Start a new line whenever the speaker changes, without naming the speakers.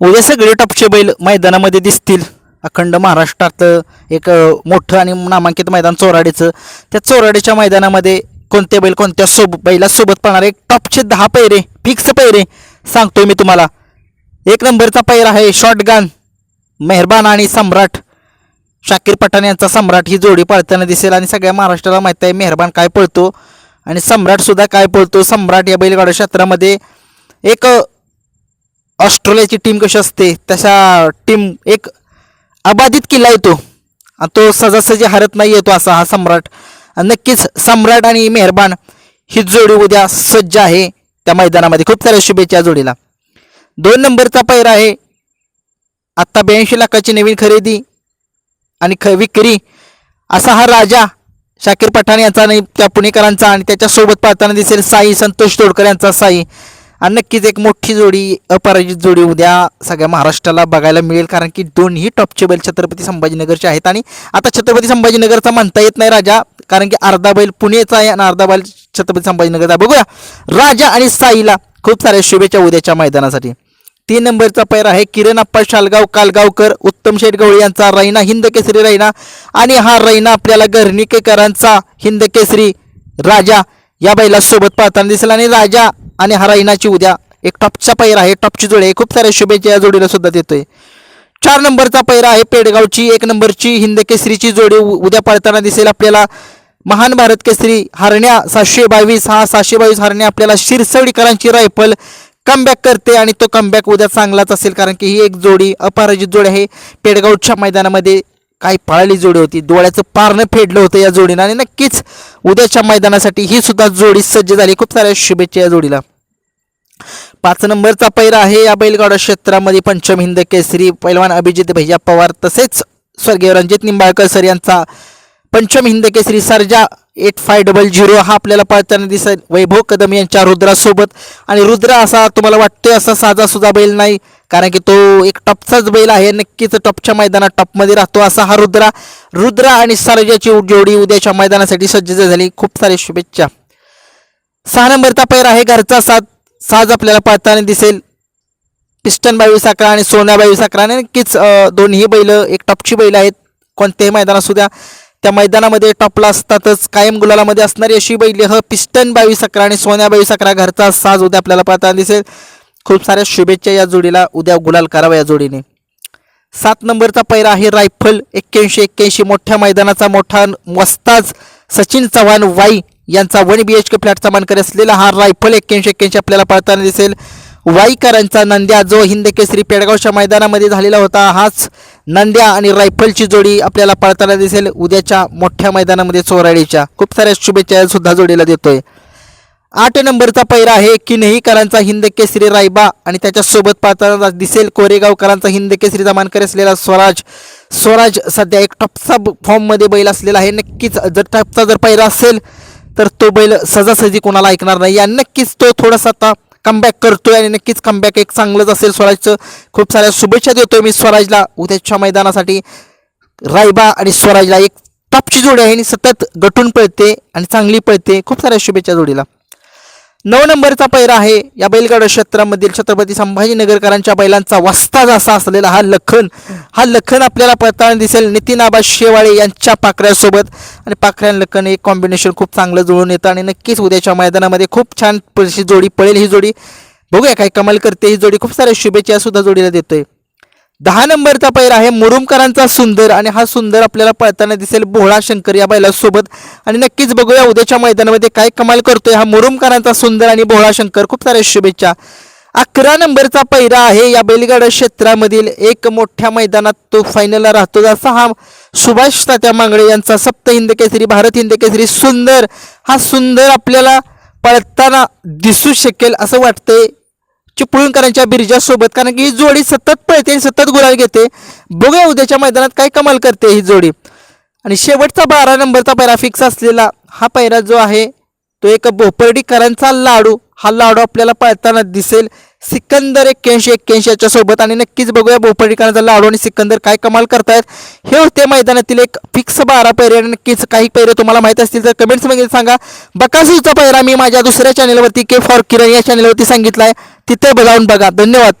उद्या सगळे टॉपचे बैल मैदानामध्ये दिसतील. अखंड महाराष्ट्रात एक मोठं आणि नामांकित मैदान चोराडीचं. त्या चोराडीच्या मैदानामध्ये कोणते बैल कोणत्या सोब बैलासोबत पाहणार एक टॉपचे दहा पैरे फिक्स पैरे सांगतोय मी तुम्हाला. एक नंबरचा पैर आहे शॉटगन मेहरबान आणि सम्राट. शाकीर पठाण यांचा सम्राट ही जोडी पळताना दिसेल आणि सगळ्या महाराष्ट्राला माहीत आहे मेहरबान काय पळतो. आणि सम्राट सुद्धा काय पळतो? सम्राट या बैलगाडा क्षेत्रामध्ये एक ऑस्ट्रेलियाची टीम कशी असते तशा टीम एक अबाधित किल्ला येतो. आणि तो सजासजी हरत नाही येतो असा हा सम्राट. आणि नक्कीच सम्राट आणि मेहरबान ही जोडी उद्या सज्ज आहे त्या मैदानामध्ये. खूप साऱ्या शुभेच्छा जोडीला. दोन नंबरचा पैर आहे. आत्ता ब्याऐंशी लाखाची नवीन खरेदी आणि ख विक्री असा हा राजा शाकीर पठाण यांचा आणि त्या पुणेकरांचा आणि त्याच्यासोबत पाहताना दिसेल साई संतोष तोडकर यांचा साई. आणि नक्कीच एक मोठी जोडी अपराजित जोडी उद्या सगळ्या महाराष्ट्राला बघायला मिळेल. कारण की दोन्ही टॉपचे बैल छत्रपती संभाजीनगरचे आहेत. आणि आता छत्रपती संभाजीनगरचा म्हणता येत नाही राजा. कारण की अर्धा बैल पुणेचा आहे आणि अर्धा बैल छत्रपती संभाजीनगरचा बघूया. राजा आणि साईला खूप साऱ्या शुभेच्छा उद्याच्या मैदानासाठी. तीन नंबरचा पैर आहे किरण अप्पा शालगाव कालगावकर उत्तम शेठ गवळी यांचा रैना हिंद केसरी रैना. आणि हा रैना आपल्याला गर्णिकेकरांचा हिंद केसरी राजा या बैला सोबत पाहताना दिसला. आणि राजा आणि हा उद्या एक टॉपचा पैर आहे टॉपची जोडी आहे. खूप साऱ्या शुभेच्छा या जोडीला सुद्धा देतोय. चार नंबरचा पैरा आहे पेडगावची एक नंबरची हिंद केसरीची जोडी उ- उद्या पळताना दिसेल आपल्याला. महान भारत केसरी हरण्या सातशे बावीस हा सातशे बावीस हरण्या आपल्याला शिरसवडीकरांची रायफल कमबॅक करते आणि तो कमबॅक उद्या चांगलाच असेल कारण की ही एक जोडी अपराजित जोडी आहे. पेडगावच्या मैदानामध्ये काय पळाली जोडी होती. डोळ्याचं पारणं फेडलं होतं या जोडीनं आणि नक्कीच उद्याच्या मैदानासाठी ही सुद्धा जोडी सज्ज झाली. खूप साऱ्या शुभेच्छा या जोडीला. पाच नंबरचा पैरा आहे या बैलगाडा क्षेत्रामध्ये. पंचम हिंद केसरी पैलवान अभिजित भैया पवार तसेच स्वर्गीय रणजित निंबाळकर सर यांचा Pancham Hind Kesari Sarja eight five double zero हा आपल्याला पळताना दिसेल. वैभव कदम यांच्या रुद्रासोबत. आणि रुद्र असा तुम्हाला वाटतोय असा साधा सुद्धा बैल नाही. कारण की तो एक टॉपचाच बैल आहे. नक्कीच टॉपच्या मैदानात टॉपमध्ये राहतो असा हा रुद्रा. रुद्रा आणि सर्जाची जोडी उद्याच्या मैदानासाठी सज्ज झाली. खूप सारे शुभेच्छा. सहा नंबरचा पैर आहे घरचा साज साज आपल्याला पाहताना दिसेल. पिस्टन बावीस साकरा आणि सोन्या बावीस आणि नक्कीच दोन्ही बैल एक टॉपची बैल आहेत. कोणत्याही मैदानात द्या. त्या मैदानामध्ये टॉपला असतातच कायम गुलालामध्ये असणारी अशी बैल ह पिस्टन बावीस अकरा आणि सोन्या बावीस अकरा घरचा साज उद्या आपल्याला पाहताना दिसेल. खूप साऱ्या शुभेच्छा या जोडीला. उद्या गुलाल करावा या जोडीने. सात नंबरचा पैरा आहे रायफल. एक्क्याऐंशी एक्क्याऐंशी. मोठ्या मैदानाचा मोठा वस्ताज सचिन चव्हाण वाई यांचा वन बी एच के फ्लॅटचा मानकरी असलेला हा रायफल एक्क्याऐंशी एक्क्याऐंशी आपल्याला पळताना दिसेल. वाईकरांचा नंद्या जो हिंद केसरी पेडगावच्या मैदानामध्ये झालेला होता हाच नंद्या आणि रायफलची जोडी आपल्याला पळताना दिसेल. उद्याच्या मोठ्या मैदानामध्ये चोराडीच्या खूप साऱ्या शुभेच्छा सुद्धा जोडीला देतोय. आठ नंबरचा पैरा आहे किन्हीकरांचा हिंद केसरी रायबा आणि त्याच्यासोबत पाहताना दिसेल कोरेगावकरांचा हिंद केसरीचा मानकरी असलेला स्वराज. स्वराज सध्या एक टॉपचा फॉर्ममध्ये बैल असलेला आहे. नक्कीच जर टॉपचा जर पैरा असेल तर तो बैल सजासजी कोणाला ऐकणार नाही. आणि नक्कीच तो थोडासा आता कमबॅक करतोय आणि नक्कीच कमबॅक एक चांगलंच असेल स्वराजचं. खूप साऱ्या शुभेच्छा देतोय मी स्वराजला. उद्याच्या मैदानासाठी रायबा आणि स्वराजला एक टॉपची जोडी आहे आणि सतत गटून पळते आणि चांगली पळते. खूप साऱ्या शुभेच्छा जोडीला. नऊ नंबरचा पैरा आहे. या बैलगाडा क्षेत्रामधील छत्रपती संभाजीनगरकरांच्या बैलांचा वस्ताज असा असलेला हा लखन. हा लखन आपल्याला पळताना दिसेल. नितीन आबा शेवाळे यांच्या पाखऱ्यासोबत. आणि पाखऱ्या लखन हे कॉम्बिनेशन खूप चांगलं जुळून येतं आणि नक्कीच उद्याच्या मैदानामध्ये खूप छान जोडी पळेल ही जोडी. बघूया काय कमाल करते ही जोडी. खूप साऱ्या शुभेच्छा सुद्धा जोडीला देतोय. दहा नंबरचा पैर आहे मुरुमकरांचा सुंदर आणि हा सुंदर आपल्याला पळताना दिसेल भोळा शंकर या बैलासोबत. आणि नक्कीच बघूया उद्याच्या मैदानामध्ये काय कमाल करतोय हा मुरुमकरांचा सुंदर आणि भोळा शंकर. खूप साऱ्या शुभेच्छा. अकरा नंबरचा पैरा आहे या बैलगाडा क्षेत्रामधील एक मोठ्या मैदानात तो फायनलला राहतो. जसा हा सुभाष तात्या मांगडे यांचा सप्त हिंद केसरी भारत हिंद केसरी सुंदर हा सुंदर आपल्याला पळताना दिसू शकेल असं वाटतंय. चिपळूणकरांच्या बिरजासोबत कारण की ही जोडी सतत पळते आणि सतत गुलाल घेते. बघूया उद्याच्या मैदानात काय कमाल करते ही जोडी. आणि शेवटचा बारा नंबरचा पैरा फिक्स असलेला हा पैरा जो आहे तो एक भोपर्डीकरांचा लाडू. हा लाडू आपल्याला पळताना दिसेल. सिकंदर एक्क्याऐंशी एक्क्याऐंशी याच्या सोबत आणि नक्कीच बघूया भोपर्डीकरांचा लाडू आणि सिकंदर काय कमाल करतायत. हे होते मैदानातील एक फिक्स बारा पैरे आणि नक्कीच काही पैरे तुम्हाला माहीत असतील तर कमेंट्समध्ये सांगा. बकासूचा पैरा मी माझ्या दुसऱ्या चॅनलवरती के फॉर किरण या चॅनलवरती सांगितला आहे तिथे बघावून बघा. धन्यवाद.